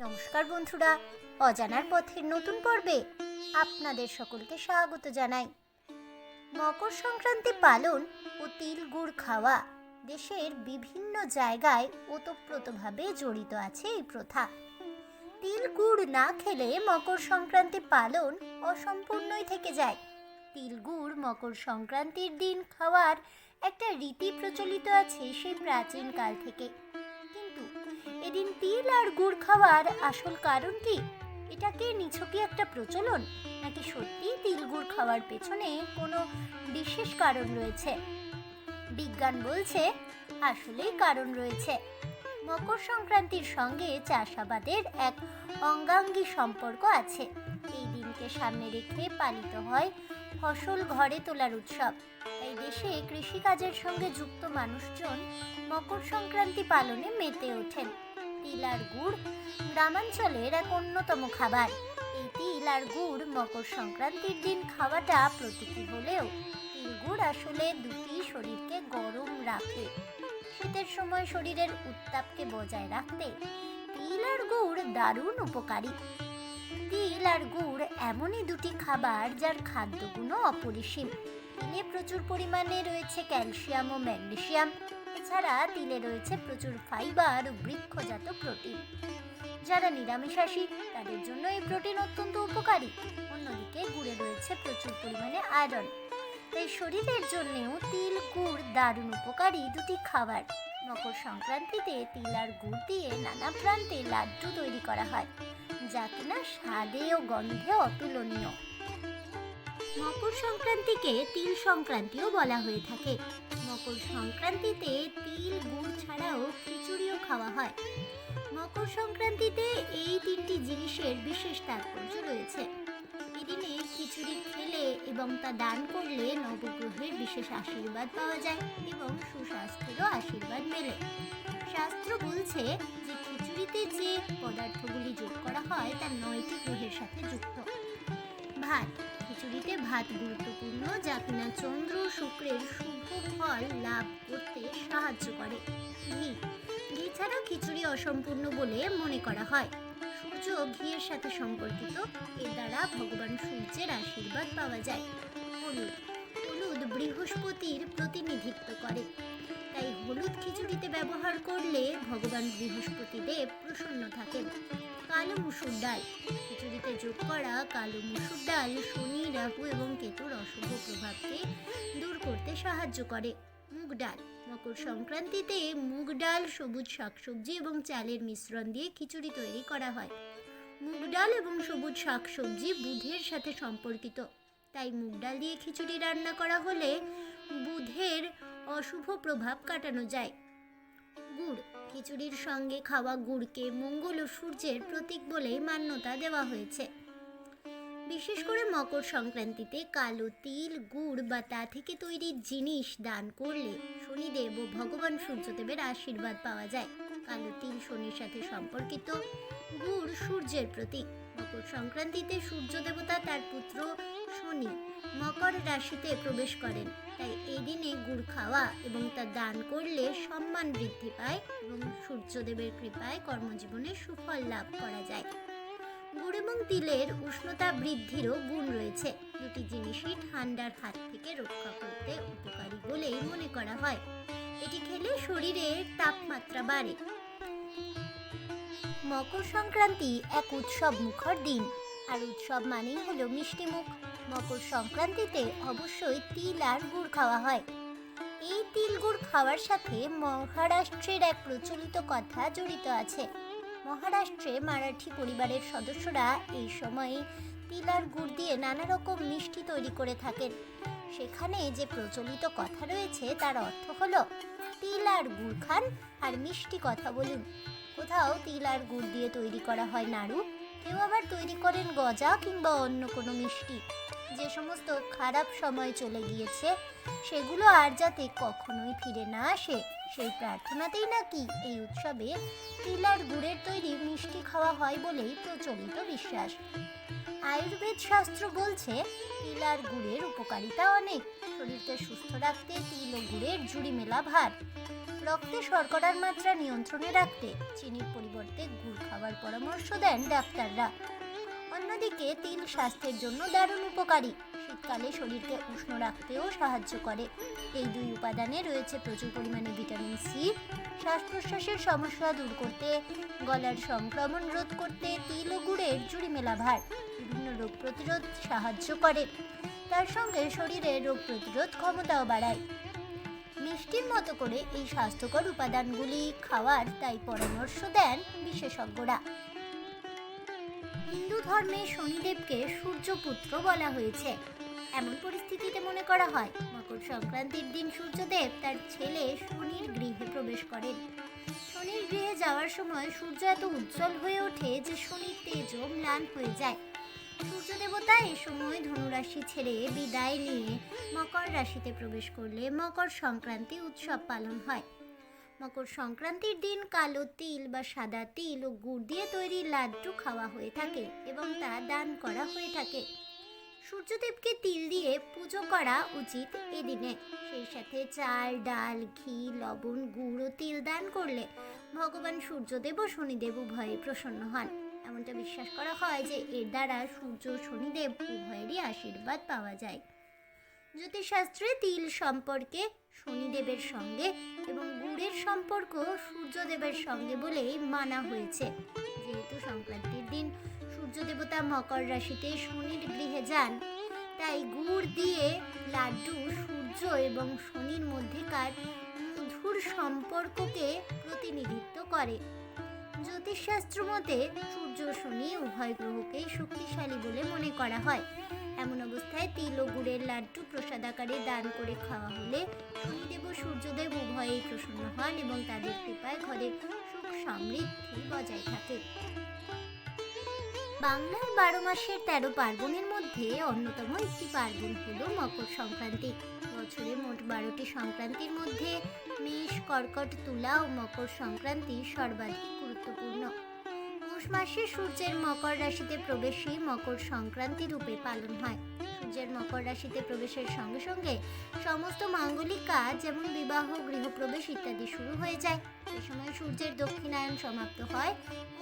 নমস্কার বন্ধুরা, অজানার পথের নতুন পর্বে আপনাদের সকলকে স্বাগত জানাই। মকর সংক্রান্তি পালন ও তিল গুড় খাওয়া দেশের বিভিন্ন জায়গায় ওতপ্রোতভাবে জড়িত আছে এই প্রথা। তিল গুড় না খেলে মকর সংক্রান্তি পালন অসম্পূর্ণই থেকে যায়। তিল গুড় মকর সংক্রান্তির দিন খাওয়ার একটা রীতি প্রচলিত আছে সেই প্রাচীন কাল থেকে। এদিন তিল আর গুড় খাওয়ার আসল কারণ কি? এটাকে নিছকই একটা প্রচলন? নাকি সত্যি তিল গুড় খাওয়ার পেছনে কোনো বিশেষ কারণ রয়েছে? বিজ্ঞান বলছে, আসলেই কারণ রয়েছে। মকর সংক্রান্তির সঙ্গে চাষাবাদের এক অঙ্গাঙ্গী সম্পর্ক আছে। এই দিনকে সামনে রেখে পালিত হয় ফসল ঘরে তোলার উৎসব। এই দেশে কৃষিকাজের সঙ্গে যুক্ত মানুষজন মকর সংক্রান্তি পালনে মেতে ওঠেন। তিল আর গুড় গ্রামাঞ্চলের এক অন্যতম খাবার। এই তিল আর গুড় মকর সংক্রান্তির দিন খাওয়াটা প্রতীকী হলেও তিল গুড় আসলে দুটি শরীরকে গরম রাখে। শীতের সময় শরীরের উত্তাপকে বজায় রাখতে তিল আর গুড় দারুণ উপকারী। তিল আর গুড় এমনই দুটি খাবার যার খাদ্যগুণও অপরিসীম। তিলে প্রচুর পরিমাণে রয়েছে ক্যালসিয়াম ও ম্যাগনেসিয়াম। এছাড়া তিলে রয়েছে প্রচুর ফাইবার ও বৃক্ষজাত প্রোটিন। যারা নিরামিষাশী, তাদের জন্য এই প্রোটিন অত্যন্ত উপকারী। অন্যদিকে গুড়ে রয়েছে প্রচুর পরিমাণে আয়রন। তাই শরীরের জন্যেও তিল, গুড় দারুণ উপকারী দুটি খাবার। মকর সংক্রান্তিতে তিল আর গুড় দিয়ে নানা প্রান্তে লাড্ডু তৈরি করা হয়, যা কিনা স্বাদে ও গন্ধে অতুলনীয়। মকর সংক্রান্তিকে তিল সংক্রান্তিও বলা হয়ে থাকে। মকর সংক্রান্তিতে তিল, গুড় ছাড়াও খিচুড়িও খাওয়া হয়। মকর সংক্রান্তিতে এই তিনটি জিনিসের বিশেষ তাৎপর্য রয়েছে। এদিনে খিচুড়ি খেলে এবং তা দান করলে নবগ্রহের বিশেষ আশীর্বাদ পাওয়া যায় এবং সুস্বাস্থ্যেরও আশীর্বাদ মেলে। শাস্ত্র বলছে যে খিচুড়িতে যে পদার্থগুলি যোগ করা হয় তা নয়টি গ্রহের সাথে যুক্ত। ভাত খিচুড়িতে ভাত গুরুত্বপূর্ণ, যা কিনা চন্দ্র শুক্রের শুভ ফল লাভ করতে সাহায্য করে। ঘি। ঘি ছাড়া খিচুড়ি অসম্পূর্ণ বলে মনে করা হয়। সূর্য ঘিয়ের সাথে সম্পর্কিত, এর দ্বারা ভগবান সূর্যের আশীর্বাদ পাওয়া যায়। হলুদ। হলুদ বৃহস্পতির প্রতিনিধিত্ব করে। তাই হলুদ খিচুড়িতে ব্যবহার করলে ভগবান বৃহস্পতি দেব প্রসন্ন থাকেন। কালো মুসুর ডাল। খিচুড়িতে যোগ করা কালো মুসুর ডাল শনি, রাহু এবং কেতুর অশুভ প্রভাবকে দূর করতে সাহায্য করে। মুগ ডাল। মকর সংক্রান্তিতে মুগ ডাল, সবুজ শাকসবজি এবং চালের মিশ্রণ দিয়ে খিচুড়ি তৈরি করা হয়। মুগ ডাল এবং সবুজ শাকসবজি বুধের সাথে সম্পর্কিত। তাই মুগ ডাল দিয়ে খিচুড়ি রান্না করা হলে বুধের অশুভ প্রভাব কাটানো যায়। গুড়। খিচুড়ির সঙ্গে খাওয়া গুড়কে মঙ্গল ও সূর্যের প্রতীক বলেই মান্যতা দেওয়া হয়েছে। বিশেষ করে মকর সংক্রান্তিতে কালো তিল, গুড় বা তা থেকে তৈরি জিনিস দান করলে শনিদেব ও ভগবান সূর্যদেবের আশীর্বাদ পাওয়া যায়। কালো তিল শনির সাথে সম্পর্কিত, গুড় সূর্যের প্রতীক। মকর সংক্রান্তিতে সূর্য দেবতা তার পুত্র শনি। মকর রাশিতে প্রবেশ করেন। তাই এই দিনে গুড় খাওয়া এবং তা দান করলে সম্মান বৃদ্ধি পায় এবং সূর্যদেবের কৃপায় কর্মজীবনে সুফল লাভ করা যায়। গুড় এবং তিলের উষ্ণতা বৃদ্ধিরও গুণ রয়েছে। দুটি জিনিসই ঠান্ডার হাত থেকে রক্ষা করতে উপকারী বলেই মনে করা হয়। এটি খেলে শরীরের তাপমাত্রা বাড়ে। মকর সংক্রান্তি এক উৎসব মুখর দিন। আর উৎসব মানেই হলো মিষ্টিমুখ। মকর সংক্রান্তিতে অবশ্যই তিল আর গুড় খাওয়া হয়। এই তিল গুড় খাওয়ার সাথে মহারাষ্ট্রের এক প্রচলিত কথা জড়িত আছে। মহারাষ্ট্রে মারাঠি পরিবারের সদস্যরা এই সময়ে তিল আর গুড় দিয়ে নানা রকম মিষ্টি তৈরি করে থাকেন। সেখানে যে প্রচলিত কথা রয়েছে, তার অর্থ হলো তিল আর গুড় খান আর মিষ্টি কথা বলুন। কোথাও তিল আর গুড় দিয়ে তৈরি করা হয় নাড়ু, কেউ আবার তৈরি করেন গজা কিংবা অন্য কোনো মিষ্টি। যে সমস্ত খারাপ সময় চলে গিয়েছে, সেগুলো আর যাতে কখনোই ফিরে না আসে, সেই প্রার্থনাতেই নাকি এই উৎসবে তিল আর গুড়ের তৈরি মিষ্টি খাওয়া হয় বলেই প্রচলিত বিশ্বাস। আয়ুর্বেদ শাস্ত্র বলছে তিল আর গুড়ের উপকারিতা অনেক, শরীরকে সুস্থ রাখতে তিল ও গুড়ের জুড়ি মেলা ভার। রক্তে শর্করার মাত্রা নিয়ন্ত্রণে রাখতে, চিনির পরিবর্তে গুড় খাওয়ার পরামর্শ দেন ডাক্তাররা। অন্যদিকে তিল স্বাস্থ্যের জন্য দারুণ উপকারী। শীতকালে শরীরকে উষ্ণ রাখতেও সাহায্য করে। এই দুই উপাদানে রয়েছে প্রচুর পরিমাণে ভিটামিন সি। শ্বাস প্রশ্বাসের সমস্যা দূর করতে, গলার সংক্রমণ রোধ করতে, তিল ও গুড়ের জুড়ি মেলা ভার বিভিন্ন রোগ প্রতিরোধ সাহায্য করে। তার সঙ্গে শরীরে রোগ প্রতিরোধ ক্ষমতাও বাড়ায়। মিষ্টির মতো করে এই স্বাস্থ্যকর উপাদানগুলি খাওয়ার তাই পরামর্শ দেন বিশেষজ্ঞরা। হিন্দু ধর্মে শনিদেবকে সূর্যপুত্র বলা হয়েছে। এমন পরিস্থিতিতে মনে করা হয়, মকর সংক্রান্তির দিন সূর্যদেব তার ছেলে শনির গৃহে প্রবেশ করেন। শনির গৃহে যাওয়ার সময় সূর্য এত উজ্জ্বল হয়ে ওঠে যে শনির তেজও ম্লান হয়ে যায়। সূর্য দেবতা এ সময় ধনুরাশি ছেড়ে বিদায় নিয়ে মকর রাশিতে প্রবেশ করলে মকর সংক্রান্তি উৎসব পালন হয়। মকর সংক্রান্তির দিন কালো তিল বা সাদা তিল ও গুড় দিয়ে তৈরি লাড্ডু খাওয়া হয়ে থাকে এবং তা দান করা হয়ে থাকে। সূর্যদেবকে তিল দিয়ে পুজো করা উচিত এদিনে। সেই সাথে চাল, ডাল, ঘি, লবণ, গুড় ও তিল দান করলে ভগবান সূর্যদেব ও শনিদেব উভয়ে প্রসন্ন হন। এমনটা বিশ্বাস করা হয় যে এর দ্বারা সূর্য শনিদেব উভয়েরই আশীর্বাদ পাওয়া যায়। জ্যোতিষশাস্ত্রে তিল সম্পর্কে, শনিদেবের সঙ্গে এবং গুড়ের সম্পর্ক সূর্যদেবের সঙ্গে বলেই মানা হয়েছে। যেহেতু সংক্রান্তির দিন সূর্য দেবতা মকর রাশিতে শনির গৃহে যান, তাই গুড় দিয়ে লাড্ডু সূর্য এবং শনির মধ্যেকার মধুর সম্পর্ককে প্রতিনিধিত্ব করে। জ্যোতিষশাস্ত্র মতে সূর্য শনি উভয় গ্রহকেই শক্তিশালী বলে মনে করা হয়। এমন অবস্থায় তিল ও গুড়ের লাড্ডু প্রসাদ আকারে দান করে খাওয়া হলে শনিদেব ও সূর্যদেব উভয়েই প্রসন্ন হন এবং তাদের কৃপায় ঘরে সুখ সমৃদ্ধি বজায় থাকে। বাংলার বারো মাসের তেরো পার্বণের মধ্যে অন্যতম একটি পার্বণ হলো মকর সংক্রান্তি। বছরে মোট বারোটি সংক্রান্তির মধ্যে মেষ, কর্কট, তুলা ও মকর সংক্রান্তি সর্বাধিক গুরুত্বপূর্ণ। পৌষ মাসে সূর্যের মকর রাশিতে প্রবেশই মকর সংক্রান্তি রূপে পালন হয়। সূর্যের মকর রাশিতে প্রবেশের সঙ্গে সঙ্গে সমস্ত মাঙ্গলিক কাজ যেমন বিবাহ, গৃহপ্রবেশ ইত্যাদি শুরু হয়ে যায়। এ সময় সূর্যের দক্ষিণায়ন সমাপ্ত হয়,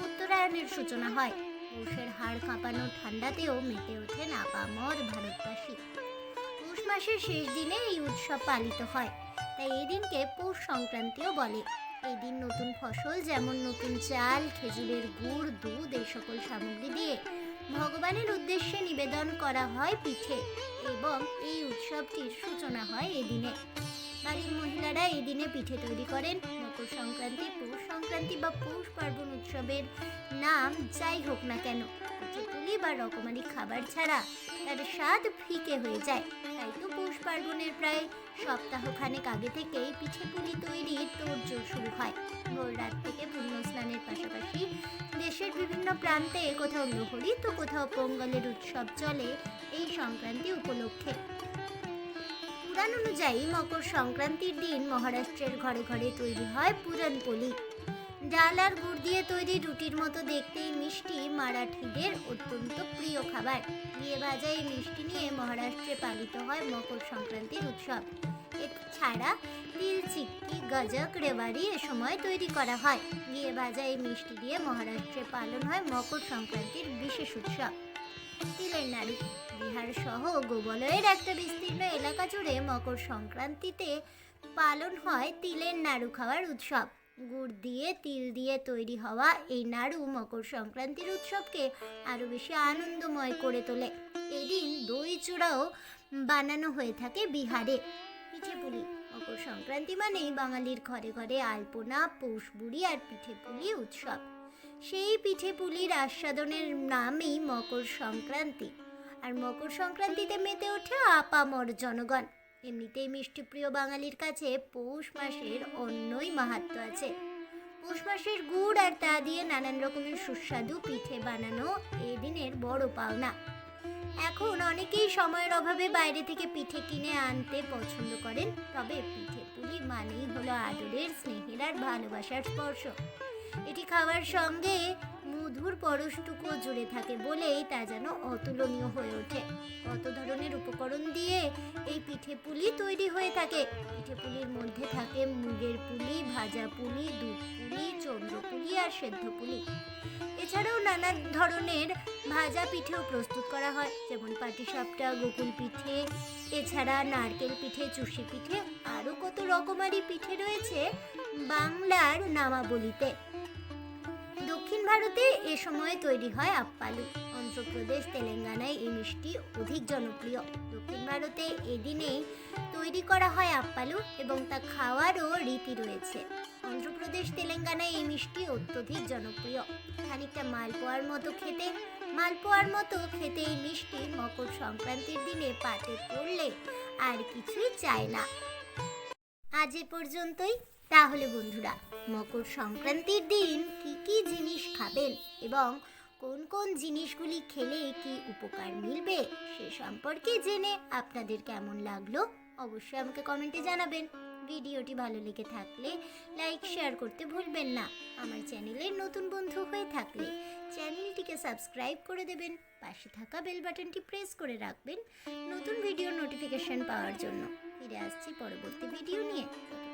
উত্তরায়ণের সূচনা হয়। পৌষের হাড় কাঁপানো ঠান্ডাতেও মেতে ওঠেন আপামর ভারতবাসী। পৌষ মাসের শেষ দিনে এই উৎসব পালিত হয়, তাই এই দিনকে পৌষ সংক্রান্তিও বলে। এই দিন নতুন ফসল, যেমন নতুন চাল, খেজুরের গুড়, দুধ, এই সকল সামগ্রী দিয়ে ভগবানের উদ্দেশ্যে নিবেদন করা হয় পিঠে এবং এই উৎসবটির সূচনা হয় এদিনে। বাড়ির মহিলারা এই দিনে পিঠে তৈরি করেন। মকর সংক্রান্তি, পৌষ সংক্রান্তি বা পৌষ পার্বণ উৎসবের নাম যাই হোক না কেন। পিঠে বা রকমারি খাবার ছাড়া তার স্বাদ ফিকে হয়ে যায়। তাই তো পৌষ পার্বণের প্রায় সপ্তাহখানেক আগে থেকেই পিঠে পুলি তৈরির তোড়জোড় শুরু হয়। ভোর রাত থেকে পুণ্য স্নানের পাশাপাশি দেশের বিভিন্ন প্রান্তে কোথাও লোহড়ি তো কোথাও পোঙ্গলের উৎসব চলে এই সংক্রান্তি উপলক্ষে। পুরাণ অনুযায়ী মকর সংক্রান্তির দিন মহারাষ্ট্রের ঘরে ঘরে তৈরি হয় পুরানপলি ডাল আর গুড় দিয়ে তৈরি রুটির মতো দেখতে এই মিষ্টি মারাঠিদের অত্যন্ত প্রিয় খাবার। বিয়ে ভাজা এই মিষ্টি নিয়ে মহারাষ্ট্রে পালিত হয় মকর সংক্রান্তির উৎসব। এছাড়া তিল, চিক্কি, গজক, রেওয়ারি এ সময় তৈরি করা হয়। বিয়ে ভাজা এই মিষ্টি দিয়ে মহারাষ্ট্রে পালন হয় মকর সংক্রান্তির বিশেষ উৎসব। তিলের নাড়ু, বিহার সহ গোবলয়ের একটা বিস্তীর্ণ এলাকা জুড়ে মকর সংক্রান্তিতে পালন হয় তিলের নাড়ু খাওয়ার উৎসব। গুড় দিয়ে, তিল দিয়ে তৈরি হওয়া এই নাড়ু মকর সংক্রান্তির উৎসবকে আরও বেশি আনন্দময় করে তোলে। এদিন দই চূড়াও বানানো হয়ে থাকে বিহারে। পিঠে পুলি, মকর সংক্রান্তি মানেই বাঙালির ঘরে ঘরে আলপনা, পৌষ বুড়ি আর পিঠে পুলি উৎসব। সেই পিঠে পুলির আস্বাদনের নামই মকর সংক্রান্তি। আর মকর সংক্রান্তিতে মেতে ওঠে আপামর জনগণ। এমনিতেই মিষ্টিপ্রিয় বাঙালির কাছে পৌষ মাসের অন্যই মাহাত্ম আছে। পৌষ মাসের গুড় আর তা দিয়ে নানান রকমের সুস্বাদু পিঠে বানানো এই দিনের বড় পাওনা। এখন অনেকেই সময়ের অভাবে বাইরে থেকে পিঠে কিনে আনতে পছন্দ করেন, তবে পিঠে পুলি মানেই হলো আদরের, স্নেহের আর ভালোবাসার স্পর্শ। এটি খাওয়ার সঙ্গে মধুর পরশটুকু জুড়ে থাকে বলেই তা যেন অতুলনীয় হয়ে ওঠে। কত ধরনের উপকরণ দিয়ে এই পিঠে পুলি তৈরি হয়ে থাকে? পিঠে পুলির মধ্যে থাকে মুগের পুলি, ভাজা পুলি, দুধ পুলি, চন্দ্র পুলি আর সেদ্ধ পুলি। এছাড়াও নানা ধরনের ভাজা পিঠেও প্রস্তুত করা হয়, যেমন পাটিসাপটা, গোকুল পিঠে, এছাড়া নারকেল পিঠে, চুষি পিঠে, আরও কত রকমারি পিঠে রয়েছে বাংলার নামাবলিতে। দক্ষিণ ভারতে এ সময়ে তৈরি হয় আপ্পালু। অন্ধ্রপ্রদেশ, তেলেঙ্গানায় এই মিষ্টি অধিক জনপ্রিয়। দক্ষিণ ভারতে এদিনেই তৈরি করা হয় আপ্পালু এবং তা খাওয়ারও রীতি রয়েছে। অন্ধ্রপ্রদেশ, তেলেঙ্গানায় এই মিষ্টি অত্যধিক জনপ্রিয়। খানিকটা মালপোয়ার মতো খেতে, মালপোয়ার মতো খেতে এই মিষ্টি মকর সংক্রান্তির দিনে পাতে পড়লে আর কিছুই চায় না। আজ এ পর্যন্তই। তাহলে বন্ধুরা, মকর সংক্রান্তির দিন কি কি জিনিস খাবেন এবং কোন কোন জিনিসগুলি খেলে কি উপকার মিলবে সে সম্পর্কে জেনে আপনাদের কেমন লাগল অবশ্যই আমাকে কমেন্টে জানাবেন। ভিডিওটি ভালো লেগে থাকলে লাইক শেয়ার করতে ভুলবেন না। আমার চ্যানেলের নতুন বন্ধু হয়ে থাকলে চ্যানেলটিকে সাবস্ক্রাইব করে দেবেন। পাশে থাকা বেল বাটনটি প্রেস করে রাখবেন নতুন ভিডিওর নোটিফিকেশন পাওয়ার জন্য। ফিরে আসছি পরবর্তী ভিডিও নিয়ে।